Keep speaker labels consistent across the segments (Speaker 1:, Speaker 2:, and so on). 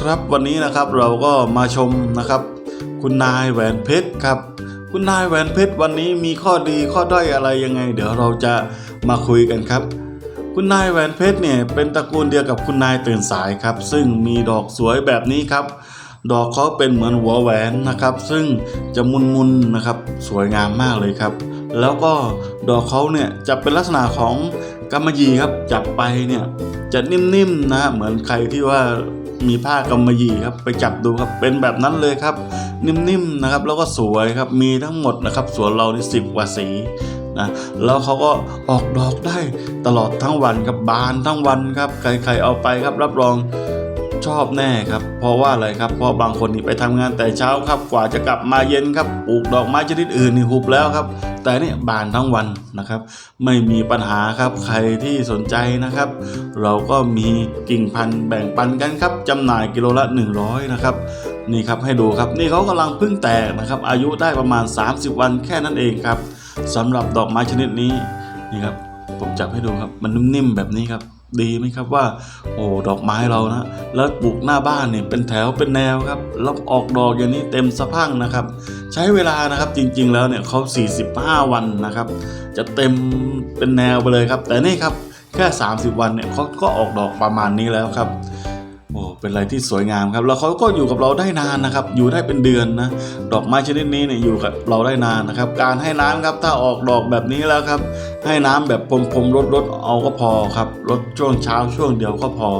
Speaker 1: ครับวันนี้นะครับเราก็มาชมนะครับ คุณนายแหวนเพชรครับ คุณนายแหวนเพชรวันนี้มีข้อดีข้อด้อยอะไรยังไง เดี๋ยวเราจะมาคุยกันครับ คุณนายแหวนเพชรเนี่ยเป็นตระกูลเดียวกับคุณนายตื่นสายครับ ซึ่งมีดอกสวยแบบนี้ครับ ดอกเขาเป็นเหมือนหัวแหวนนะครับ ซึ่งจะมุนๆนะครับสวยงามมากเลยครับ แล้วก็ดอกเขาเนี่ยจะเป็นลักษณะของกำมะหยี่ครับจับไปเนี่ยจะนิ่มๆนะเหมือนใครที่ว่า มีผ้ากำมะหยี่ครับไปจับดูครับเป็นแบบนั้นเลยครับ นิ่มๆนะครับแล้วก็สวยครับมีทั้งหมดนะครับสวนเรานี่สิบกว่าสีนะแล้วเขาก็ออกดอกได้ตลอดทั้งวันครับบานทั้งวันครับใครๆเอาไปครับรับรองชอบแน่ครับ ราะว่าอะไรครับเพราะบางคนนี่ไปทำงานแต่เช้าครับกว่าจะกลับมาเย็นครับปลูกดอกไม้ชนิดอื่นนี่หุบแล้วครับ แต่นี่บานทั้งวันนะครับ ไม่มีปัญหาครับใครที่สนใจนะครับ เราก็มีกิ่งพันธุ์แบ่งปันกันครับจำหน่ายกิโลละ 100นะครับนี่ครับให้ดูครับนี่เขากำลังเพิ่งแตกนะครับ อายุได้ประมาณ 30 วันแค่นั้นเองครับสำหรับดอกไม้ชนิดนี้นี่ครับผมจับให้ดูครับมันนิ่มๆแบบนี้ครับ ดีไหมครับว่า โอ้ดอกไม้เรานะ แล้วปลูกหน้าบ้านเนี่ยเป็นแถวเป็นแนวครับแล้วออกดอกอย่างนี้เต็มสะพั่งนะครับ ใช้เวลานะครับจริงๆ แล้วเนี่ยเขา45 วันนะครับ จะเต็มเป็นแนวไปเลยครับ แต่นี่ครับแค่ 30 วันเนี่ยเขาก็ออกดอกประมาณนี้แล้วครับโอ้เป็นอะไรที่สวยงามครับ แล้วเขาก็อยู่กับเราได้นานนะครับ อยู่ได้เป็นเดือนนะ ดอกไม้ชนิดนี้เนี่ยอยู่กับเราได้นานนะครับ การให้น้ำครับ ถ้าออกดอกแบบนี้แล้วครับ ให้น้ำแบบพรมๆลดๆเอาก็พอครับลดช่วงเช้าช่วงเดียวก็พอ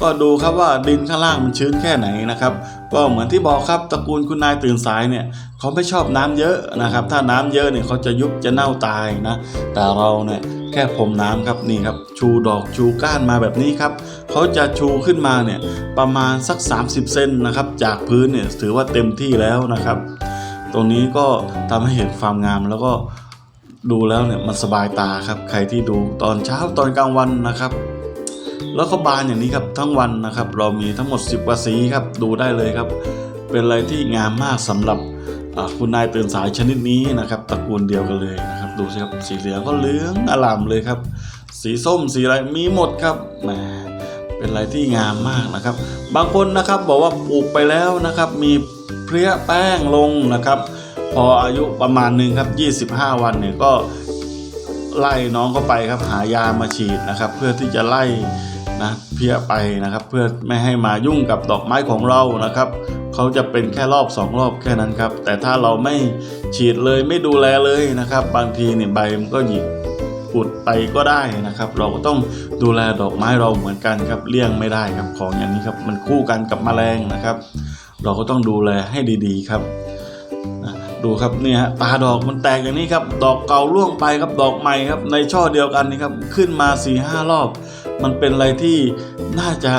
Speaker 1: ก็ดูครับว่าดินข้างล่างมันชื้นแค่ไหนนะครับ ก็เหมือนที่บอกครับตระกูลคุณนายตื่นสายเนี่ยเขาไม่ชอบน้ำเยอะนะครับ ถ้าน้ำเยอะเนี่ยเขาจะยุบจะเน่าตายนะ แต่เราเนี่ยแค่พรมน้ำครับนี่ครับ ชูดอกชูก้านมาแบบนี้ครับเขาจะชูขึ้นมาเนี่ยประมาณสัก 30 เซนนะครับ จากพื้นเนี่ยถือว่าเต็มที่แล้วนะครับ ตรงนี้ก็ทำให้เห็นความงามแล้วก็ ดูแล้วเนี่ยมันสบายตาครับ ใครที่ดูตอนเช้าตอนกลางวันนะครับ แล้วก็บานอย่างนี้ครับทั้งวันนะครับ เรามีทั้งหมด 10กว่าสีครับดูได้เลยครับ เป็นอะไรที่งามมากสำหรับคุณนายตื่นสายชนิดนี้นะครับตระกูลเดียวกันเลยนะครับ ดูสิครับสีเหลืองก็เหลืองอลามเลยครับ สีส้มสีอะไรมีหมดครับแหมเป็นอะไรที่งามมากนะครับ บางคนนะครับบอกว่าปลูกไปแล้วนะครับ มีเพลี้ยแป้งลงนะครับ พออายุประมาณหนึ่งครับ 25 วันเนี่ยก็ไล่น้องเข้าไปครับหายามาฉีดนะครับ เพื่อที่จะไล่นะเพี้ยไปนะครับ เพื่อไม่ให้มายุ่งกับดอกไม้ของเรานะครับเขาจะเป็นแค่รอบสองรอบแค่นั้นครับ แต่ถ้าเราไม่ฉีดเลยไม่ดูแลเลยนะครับ บางทีเนี่ยใบมันก็หยิบอุดไปก็ได้นะครับ เราก็ต้องดูแลดอกไม้เราเหมือนกันครับเลี่ยงไม่ได้ครับของอย่างนี้ครับมันคู่กันกับแมลงนะครับ เราก็ต้องดูแลให้ดีๆครับ ดูครับเนี่ยฮะตาดอกมันแตกอย่างนี้ครับ ดอกเก่าร่วงไปครับดอกใหม่ครับ ในช่อเดียวกันนี่ครับขึ้นมา4ี่ห้ารอบ มันเป็นอะไรที่น่าจะ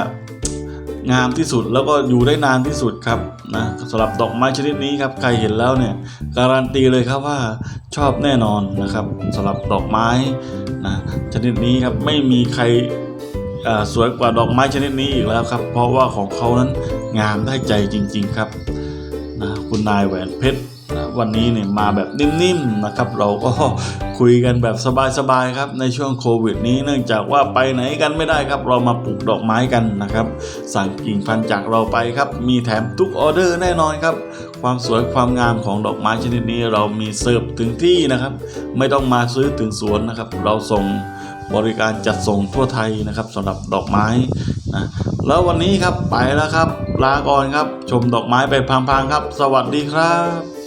Speaker 1: งามที่สุดแล้วก็อยู่ได้นานที่สุดครับนะสำหรับดอกไม้ชนิดนี้ครับใครเห็นแล้วเนี่ยการันตีเลยครับว่าชอบแน่นอนนะครับสำหรับดอกไม้นะชนิดนี้ครับไม่มีใครสวยกว่าดอกไม้ชนิดนี้อีกแล้วครับ เพราะว่าของเขานั้นงามได้ใจจริง ๆครับนะคุณนายแหวนเพชร นะวันนี้เนี่ยมาแบบนิ่มๆนะครับ เราก็คุยกันแบบสบายๆครับในช่วงโควิดนี้เนื่องจากว่าไปไหนกันไม่ได้ครับ เรามาปลูกดอกไม้กันนะครับ สั่งกิ่งพันธุ์จากเราไปครับ มีแถมทุกออเดอร์แน่นอนครับ ความสวยความงามของดอกไม้ชนิดนี้เรามีเสิร์ฟถึงที่นะครับ ไม่ต้องมาซื้อถึงสวนนะครับ เราส่งบริการจัดส่งทั่วไทยนะครับสำหรับดอกไม้นะแล้ววันนี้ครับไปแล้วครับ ลาก่อนครับ ชมดอกไม้ไปพังๆครับ สวัสดีครับ